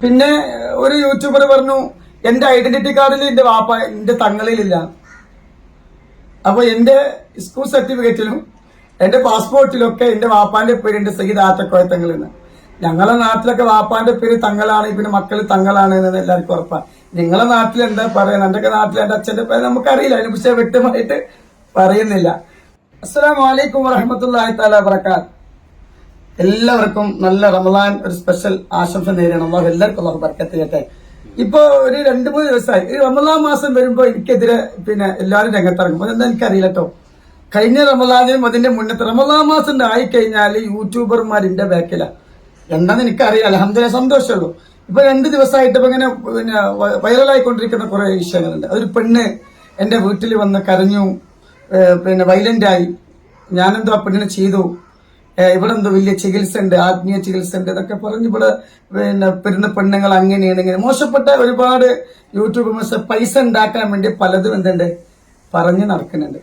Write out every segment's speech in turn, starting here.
പിന്നെ ഒരു യൂട്യൂബർ പറഞ്ഞു എന്റെ ഐഡന്റിറ്റി കാർഡിൽ എന്റെ വാപ്പ എന്റെ തങ്ങളിലില്ല. അപ്പൊ എന്റെ സ്കൂൾ സർട്ടിഫിക്കറ്റിലും എന്റെ പാസ്പോർട്ടിലൊക്കെ എന്റെ വാപ്പാന്റെ പേരുണ്ട് സഹിത് ആറ്റക്കോയ തങ്ങൾ എന്ന് ഞങ്ങളെ നാട്ടിലൊക്കെ വാപ്പാന്റെ പേര് തങ്ങളാണ് പിന്നെ മക്കൾ തങ്ങളാണ് എന്ന് എല്ലാവർക്കും ഉറപ്പാണ് നിങ്ങളെ നാട്ടിൽ എന്താ പറയുന്നത് എന്റെ നാട്ടിൽ എന്റെ അച്ഛന്റെ പേര് നമുക്കറിയില്ല. അതിനെ കുറിച്ച് വ്യക്തമായിട്ട് പറയുന്നില്ല. അസ്സാം വലൈക്കും വറഹമത്തല്ലാഹി താല വബറകാത്ത് എല്ലാവർക്കും നല്ല റമദാൻ ഒരു സ്പെഷ്യൽ ആശംസ നേരിടണം അള്ളാഹു എല്ലാവർക്കും അള്ളാഹു ബർക്കത്ത് ചെയ്യട്ടെ ഇപ്പൊ ഒരു രണ്ടു മൂന്ന് ദിവസമായി. ഈ റമദാൻ മാസം വരുമ്പോൾ എനിക്കെതിരെ പിന്നെ എല്ലാവരും രംഗത്തിറങ്ങും. അതെന്താ എനിക്കറിയില്ല കേട്ടോ കഴിഞ്ഞ റമദാനും അതിന്റെ മുന്നത്തെ റമദാൻ മാസം ആയി കഴിഞ്ഞാൽ യൂട്യൂബർമാരിന്റെ ബാക്കില. എന്താന്ന് എനിക്കറിയാം അലഹമ്മദില്ല സന്തോഷമുള്ളൂ. ഇപ്പൊ രണ്ട് ദിവസമായിട്ട് ഇപ്പൊ ഇങ്ങനെ പിന്നെ വൈറലായിക്കൊണ്ടിരിക്കുന്ന കുറെ വിഷയങ്ങളുണ്ട്. അതൊരു പെണ്ണ് എന്റെ വീട്ടിൽ വന്ന് കരഞ്ഞു പിന്നെ വൈലന്റ് ആയി. ഞാനെന്തോ ആ പെണ്ണിനെ ചെയ്തു. ഇവിടെ എന്തോ വലിയ ചികിത്സ ഉണ്ട് ആത്മീയ ചികിത്സ ഉണ്ട് എന്നൊക്കെ പറഞ്ഞ് ഇവിടെ പിന്നെ പെരുന്ന പെണ്ണുങ്ങൾ അങ്ങനെയാണ് ഇങ്ങനെ. മോശപ്പെട്ട ഒരുപാട് യൂട്യൂബേഴ്സ് പൈസ ഉണ്ടാക്കാൻ വേണ്ടി പലതും എന്തുണ്ട്? പറഞ്ഞ് നടക്കുന്നുണ്ട്.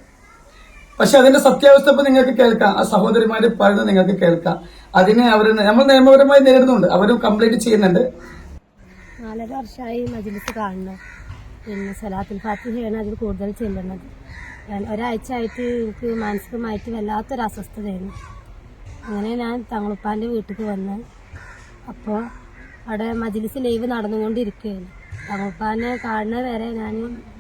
പക്ഷെ അതിന്റെ സത്യാവസ്ഥ ഇപ്പൊ നിങ്ങൾക്ക് കേൾക്കാം. ആ സഹോദരിമാര് പറയുന്നത് നിങ്ങൾക്ക് കേൾക്കാം. അതിനെ അവർ നമ്മൾ നിയമപരമായി നേരിടുന്നുണ്ട്. അവരും കംപ്ലൈന്റ് ചെയ്യുന്നുണ്ട്. നാലര വർഷമായി മജ്ലിസ് കാണുന്നു. പിന്നെ സലാത്തുൽ ഫാത്തിഹയാണ് അതിൽ കൂടുതൽ ചെല്ലുന്നത്. ഒരാഴ്ച ആയിട്ട് എനിക്ക് മാനസികമായിട്ട് വല്ലാത്തൊരു അസ്വസ്ഥതയായിരുന്നു. അങ്ങനെ ഞാൻ തങ്ങളുപ്പാന്റെ വീട്ടിൽ വന്ന് അപ്പോൾ അവിടെ മജിലിസ് ലൈവ് നടന്നുകൊണ്ടിരിക്കുകയായിരുന്നു തങ്ങളുപ്പാനെ കാണുന്ന വരെ ഞാൻ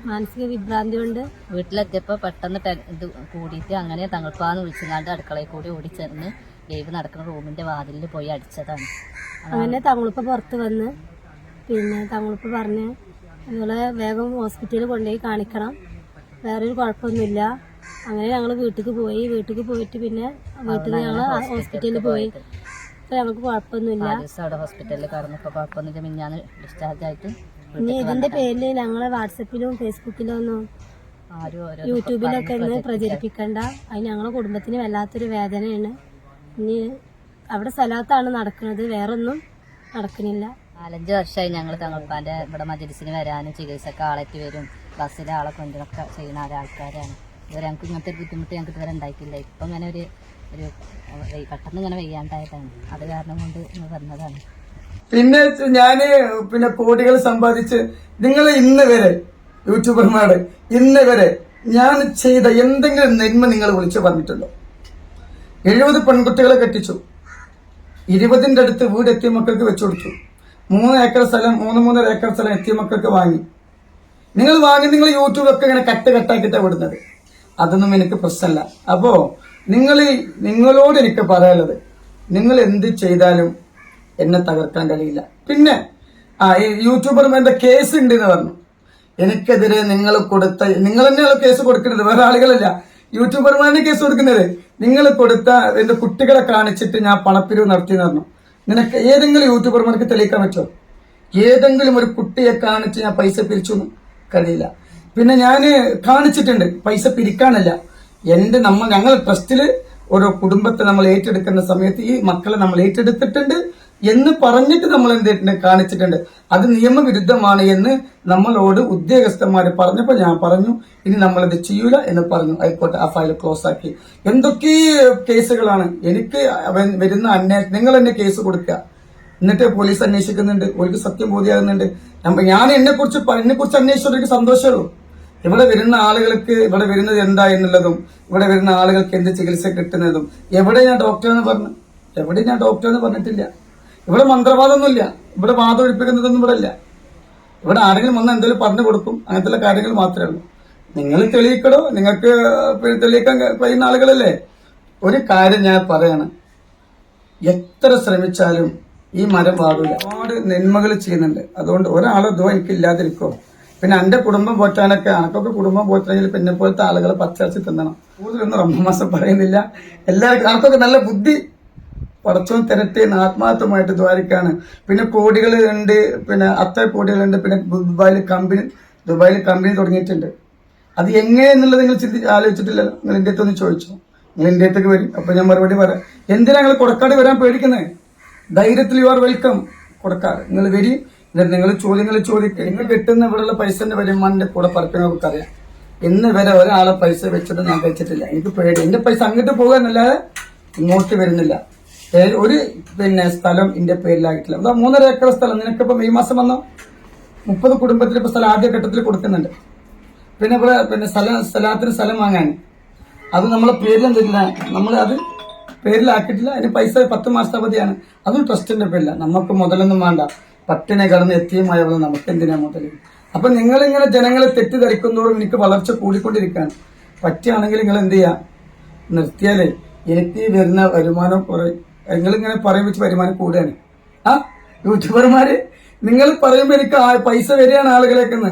മാനസിക വിഭ്രാന്തി കൊണ്ട് വീട്ടിലെത്തിയപ്പോൾ പെട്ടെന്ന് ഇത് കൂടിയിട്ട് അങ്ങനെ തങ്ങൾപ്പാന്ന് വിളിച്ചാണ്ട് അടുക്കളയിൽ കൂടി ഓടിച്ചെന്ന് ലൈവ് നടക്കുന്ന റൂമിന്റെ വാതിലിൽ പോയി അടിച്ചതാണ്. അങ്ങനെ തങ്ങളുപ്പ പുറത്ത് വന്ന് പിന്നെ തങ്ങളുപ്പ പറഞ്ഞ് നിങ്ങളെ വേഗം ഹോസ്പിറ്റലിൽ കൊണ്ടുപോയി കാണിക്കണം. വേറൊരു കുഴപ്പമൊന്നുമില്ല. അങ്ങനെ ഞങ്ങൾ വീട്ടിലേക്ക് പോയി. വീട്ടിലേക്ക് പോയിട്ട് പിന്നെ വീട്ടിൽ ഞങ്ങൾ ഹോസ്പിറ്റലിൽ പോയി. അപ്പോൾ ഞങ്ങൾക്ക് കുഴപ്പമൊന്നുമില്ല. അവിടെ ഹോസ്പിറ്റലിൽ കടന്നപ്പോൾ കുഴപ്പമൊന്നുമില്ല. മിഞ്ഞാന്ന് ഡിസ്ചാർജ് ആയിട്ട് ഇനി ഇതിന്റെ പേരിൽ ഞങ്ങളെ വാട്സപ്പിലും ഫേസ്ബുക്കിലും ഒന്നും യൂട്യൂബിലൊക്കെ ഒന്ന് പ്രചരിപ്പിക്കണ്ട. അത് ഞങ്ങളെ കുടുംബത്തിന് വല്ലാത്തൊരു വേദനയാണ്. ഇനി അവിടെ സ്ഥലത്താണ് നടക്കുന്നത്. വേറൊന്നും നടക്കുന്നില്ല നാലഞ്ച് വർഷമായി ഞങ്ങൾ തങ്ങൾപ്പാന്റെ ഇവിടെ മജലിസിന് വരാനും ചികിത്സക്ക് ആളെത്തി വരും. ബസ്സിലെ ആളെ കൊണ്ടുവന്നൊക്കെ ചെയ്യുന്ന ഒരാൾക്കാരാണ് ഇതുവരെ ഞങ്ങൾക്ക് ഇങ്ങനത്തെ ഒരു ബുദ്ധിമുട്ട് ഞങ്ങൾക്ക് ഇതുവരെ ഉണ്ടായിട്ടില്ല. ഇപ്പം ഇങ്ങനെ ഒരു ഒരു പെട്ടെന്ന് ഇങ്ങനെ വയ്യാണ്ടായതാണ്. അത് കാരണം കൊണ്ട് വന്നതാണ്. പിന്നെ ഞാൻ പിന്നെ കോടികൾ സമ്പാദിച്ച് നിങ്ങൾ ഇന്ന് വരെ യൂട്യൂബർമാര് ഇന്ന് വരെ ഞാൻ ചെയ്ത എന്തെങ്കിലും നന്മ നിങ്ങൾ വിളിച്ചു പറഞ്ഞിട്ടുണ്ടോ? എഴുപത് പെൺകുട്ടികളെ കെട്ടിച്ചു. ഇരുപതിന്റെ അടുത്ത് വീട് എത്തിയ മക്കൾക്ക് വെച്ചു കൊടുത്തു. മൂന്ന് ഏക്കർ സ്ഥലം മൂന്ന് മൂന്നര ഏക്കർ സ്ഥലം എത്തിയ മക്കൾക്ക് വാങ്ങി. നിങ്ങൾ വാങ്ങി നിങ്ങൾ യൂട്യൂബൊക്കെ ഇങ്ങനെ കട്ട് കട്ടാക്കിയിട്ടാണ് വിടുന്നത്. അതൊന്നും എനിക്ക് പ്രശ്നമല്ല. അപ്പോ നിങ്ങൾ നിങ്ങളോട് എനിക്ക് പറയാനുള്ളത് നിങ്ങൾ എന്ത് ചെയ്താലും എന്നെ തകർക്കാൻ കഴിയില്ല. പിന്നെ ആ ഈ യൂട്യൂബർമാരുടെ കേസ് ഉണ്ട് എന്ന് പറഞ്ഞു. എനിക്കെതിരെ നിങ്ങൾ കൊടുത്ത നിങ്ങൾ തന്നെയാണ് കേസ് കൊടുക്കുന്നത്? വേറെ ആളുകളല്ല. യൂട്യൂബർമാരുടെ കേസ് കൊടുക്കുന്നത് നിങ്ങൾ കൊടുത്ത എന്റെ കുട്ടികളെ കാണിച്ചിട്ട് ഞാൻ പണപ്പിരിവ് നടത്തിയെന്ന് പറഞ്ഞു. നിനക്ക് ഏതെങ്കിലും യൂട്യൂബർമാർക്ക് തെളിയിക്കാൻ പറ്റുമോ? ഏതെങ്കിലും ഒരു കുട്ടിയെ കാണിച്ച് ഞാൻ പൈസ പിരിച്ചു കഴിയില്ല. പിന്നെ ഞാൻ കാണിച്ചിട്ടുണ്ട്. പൈസ പിരിക്കാനല്ല. എന്റെ നമ്മൾ ഞങ്ങൾ ട്രസ്റ്റിൽ ഓരോ കുടുംബത്തെ നമ്മൾ ഏറ്റെടുക്കുന്ന സമയത്ത് ഈ മക്കളെ നമ്മൾ ഏറ്റെടുത്തിട്ടുണ്ട് എന്ന് പറഞ്ഞിട്ട് നമ്മൾ എന്തിട്ടുണ്ട് കാണിച്ചിട്ടുണ്ട്. അത് നിയമവിരുദ്ധമാണ് എന്ന് നമ്മളോട് ഉദ്യോഗസ്ഥന്മാർ പറഞ്ഞപ്പോൾ ഞാൻ പറഞ്ഞു ഇനി നമ്മളത് ചെയ്യൂല എന്ന് പറഞ്ഞു. ആയിക്കോട്ടെ ആ ഫയൽ ക്ലോസ് ആക്കി എന്തൊക്കെ കേസുകളാണ്? എനിക്ക് വരുന്ന അന്വേഷണം നിങ്ങൾ എന്നെ കേസ് കൊടുക്കുക എന്നിട്ട് പോലീസ് അന്വേഷിക്കുന്നുണ്ട്. ഒരു സത്യം ബോധ്യമാകുന്നുണ്ട്. ഞാൻ എന്നെ കുറിച്ച് എന്നെ കുറിച്ച് അന്വേഷിച്ചവർക്ക് സന്തോഷമുള്ളൂ ഇവിടെ വരുന്ന ആളുകൾക്ക് ഇവിടെ വരുന്നത് എന്താ എന്നുള്ളതും ഇവിടെ വരുന്ന ആളുകൾക്ക് എന്ത് ചികിത്സ കിട്ടുന്നതും എവിടെ ഞാൻ ഡോക്ടർ എന്ന് പറഞ്ഞു എവിടെ ഞാൻ ഡോക്ടർ എന്ന് പറഞ്ഞിട്ടില്ല. ഇവിടെ മന്ത്രവാദമൊന്നുമില്ല. ഇവിടെ വാദം ഒഴിപ്പിക്കുന്നതൊന്നും ഇവിടെ ഇല്ല. ഇവിടെ ആരെങ്കിലും വന്ന് എന്തെങ്കിലും പറഞ്ഞു കൊടുക്കും അങ്ങനത്തെ കാര്യങ്ങൾ മാത്രമേ ഉള്ളൂ. നിങ്ങൾ തെളിയിക്കണോ നിങ്ങൾക്ക് തെളിയിക്കാൻ കഴിയുന്ന ആളുകളല്ലേ? ഒരു കാര്യം ഞാൻ പറയാണ്. എത്ര ശ്രമിച്ചാലും ഈ മരം പാടില്ല ഒരുപാട് നന്മകൾ ചെയ്യുന്നുണ്ട്. അതുകൊണ്ട് ഒരാളെ ഇതോ എനിക്ക് ഇല്ലാതിരിക്കോ പിന്നെ എന്റെ കുടുംബം പോറ്റാനൊക്കെ അനക്കൊക്കെ കുടുംബം പോറ്റണമെങ്കിൽ പിന്നെ പോലത്തെ ആളുകൾ പച്ചരച്ച് തിന്നണം. കൂടുതലൊന്നും റമ്മ മാസം പറയുന്നില്ല. എല്ലാവർക്കും ആൾക്കൊക്കെ നല്ല ബുദ്ധി. പടച്ചവും തിരട്ടി ആത്മാർത്ഥമായിട്ട് ദ്വാരിക്കാണ്. പിന്നെ കോടികൾ ഉണ്ട് പിന്നെ അത്ര കോടികളുണ്ട് പിന്നെ ദുബായിൽ കമ്പനി ദുബായിൽ കമ്പനി തുടങ്ങിയിട്ടുണ്ട്. അത് എങ്ങനെ എന്നുള്ളത് നിങ്ങൾ ചിന്തി ആലോചിച്ചിട്ടില്ലല്ലോ. നിങ്ങൾ ഇന്ത്യ ഒന്ന് ചോദിച്ചു. നിങ്ങൾ ഇന്ത്യത്തേക്ക് വരും. അപ്പൊ ഞാൻ മറുപടി പറയാം. എന്തിനാ നിങ്ങൾ കൊടക്കാട് വരാൻ പേടിക്കുന്നത് ധൈര്യത്തിൽ യു ആർ വെൽക്കം കൊടക്കാട് നിങ്ങൾ വരി. എന്നിട്ട് നിങ്ങൾ ചോദ്യങ്ങൾ ചോദിക്കുക നിങ്ങൾ കിട്ടുന്ന ഇവിടെയുള്ള പൈസന്റെ വരുമാനന്റെ കൂടെ പറക്കുന്ന നമുക്കറിയാം ഇന്ന് വരെ ഒരാളെ പൈസ വെച്ചിട്ട് ഞാൻ കഴിച്ചിട്ടില്ല. എനിക്ക് പേടി. എന്റെ പൈസ അങ്ങോട്ട് പോകാനല്ലാതെ ഇങ്ങോട്ട് വരുന്നില്ല. ഒരു പിന്നെ സ്ഥലം എന്റെ പേരിലായിട്ടില്ല. അതാ മൂന്നര ഏക്കർ സ്ഥലം. നിനക്കിപ്പോ ഈ മാസം വന്നോ? മുപ്പത് കുടുംബത്തിന് ഇപ്പൊ സ്ഥലം ആദ്യ ഘട്ടത്തിൽ കൊടുക്കുന്നുണ്ട്. പിന്നെ ഇവിടെ പിന്നെ സ്ഥലം സ്ഥലത്തിന് സ്ഥലം വാങ്ങാൻ. അത് നമ്മളെ പേരിൽ എന്തില്ല നമ്മൾ അത് പേരിലാക്കിയിട്ടില്ല. അതിന് പൈസ പത്ത് മാസത്തെ അവധിയാണ്. അതും ട്രസ്റ്റിന്റെ പേരില്ല നമുക്ക് മുതലൊന്നും വേണ്ട. പട്ടിനെ കടന്ന് എത്തിയുമായവൾ നമുക്ക് എന്തിനാ മുതൽ അപ്പൊ നിങ്ങൾ ഇങ്ങനെ ജനങ്ങളെ തെറ്റിദ്ധരിക്കുന്നതോടും എനിക്ക് വളർച്ച കൂടിക്കൊണ്ടിരിക്കുകയാണ്. പറ്റുകയാണെങ്കിൽ നിങ്ങൾ എന്ത് ചെയ്യാ? നിർത്തിയാലേ എനിക്ക് വരുന്ന വരുമാനം കുറെ നിങ്ങളിങ്ങനെ പറയും വെച്ച് വരുമാനം കൂടുകയാണ് ആ യൂട്യൂബർമാര് നിങ്ങൾ പറയുമ്പോൾ എനിക്ക് ആ പൈസ വരികയാണ് ആളുകളേക്കെന്ന്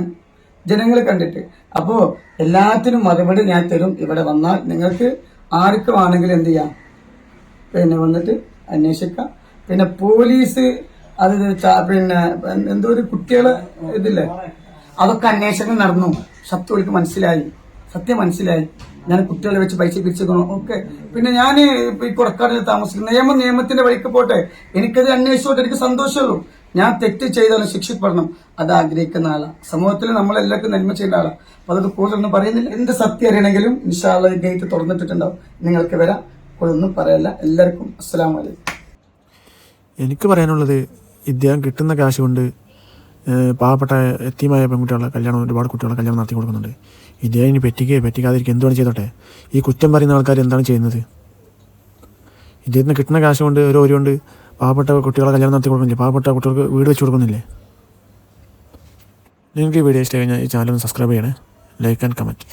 ജനങ്ങൾ കണ്ടിട്ട്. അപ്പോ എല്ലാത്തിനും മറുപടി ഞാൻ തരും. ഇവിടെ വന്നാൽ നിങ്ങൾക്ക് ആർക്കും ആണെങ്കിലും എന്ത് ചെയ്യാം? പിന്നെ വന്നിട്ട് അന്വേഷിക്കാം. പിന്നെ പോലീസ് അത് പിന്നെ എന്തോ ഒരു കുട്ടികളെ ഇതില്ലേ? അതൊക്കെ അന്വേഷണം നടന്നു. സത്യവർക്ക് മനസ്സിലായി. സത്യം മനസ്സിലായി. ഞാൻ കുട്ടികളെ വെച്ച് പൈസ പിരിച്ചു ഓക്കെ പിന്നെ ഞാൻ ഈ കൊടക്കാടിൽ താമസിക്കുന്നു നിയമം നിയമത്തിന്റെ വഴിക്ക് പോട്ടെ. എനിക്കത് അന്വേഷിച്ചോട്ടെ. എനിക്ക് സന്തോഷമുള്ളൂ. ഞാൻ തെറ്റ് ചെയ്താലും ശിക്ഷിക്കപ്പെടണം. അത് ആഗ്രഹിക്കുന്ന ആളാണ് സമൂഹത്തിൽ നമ്മളെല്ലാവർക്കും നന്മ ചെയ്യുന്ന ആളാണ് അപ്പൊ അത് കൂടുതലൊന്നും പറയുന്നില്ല. എന്ത് സത്യം അറിയണമെങ്കിലും ഇൻഷാള്ള ഗേറ്റ് തുറന്നിട്ടിട്ടുണ്ടാവും. നിങ്ങൾക്ക് വരാം. കൂടുതലൊന്നും പറയല്ല. എല്ലാവർക്കും അസ്സാം വലൈക്കും എനിക്ക് പറയാനുള്ളത് ഇദ്ദേഹം കിട്ടുന്ന കാശ് കൊണ്ട് പാവപ്പെട്ട എത്തിയമായ പെൺകുട്ടികളെ കല്യാണം ഒരുപാട് കുട്ടികളെ കല്യാണം നടത്തി കൊടുക്കുന്നുണ്ട്. ഇദ്ദേഹം ഇനി പറ്റിക്കുകയോ പറ്റിക്കാതിരിക്കുക എന്തുവാണ് ചെയ്തോട്ടെ. ഈ കുറ്റം പറയുന്ന ആൾക്കാർ എന്താണ് ചെയ്യുന്നത്? ഇദ്ദേഹത്തിന് കിട്ടുന്ന കാശ് കൊണ്ട് ഒരു ഓരി കൊണ്ട് പാവപ്പെട്ട കുട്ടികളെ കല്യാണം നടത്തി കൊടുക്കുന്നില്ലേ? പാവപ്പെട്ട കുട്ടികൾക്ക് വീട് വെച്ച് കൊടുക്കുന്നില്ലേ? നിങ്ങൾക്ക് ഈ വീഡിയോ ഇഷ്ടമായി കഴിഞ്ഞാൽ ഈ ചാനൽ ഒന്ന് സബ്സ്ക്രൈബ് ചെയ്യണേ. Like and comment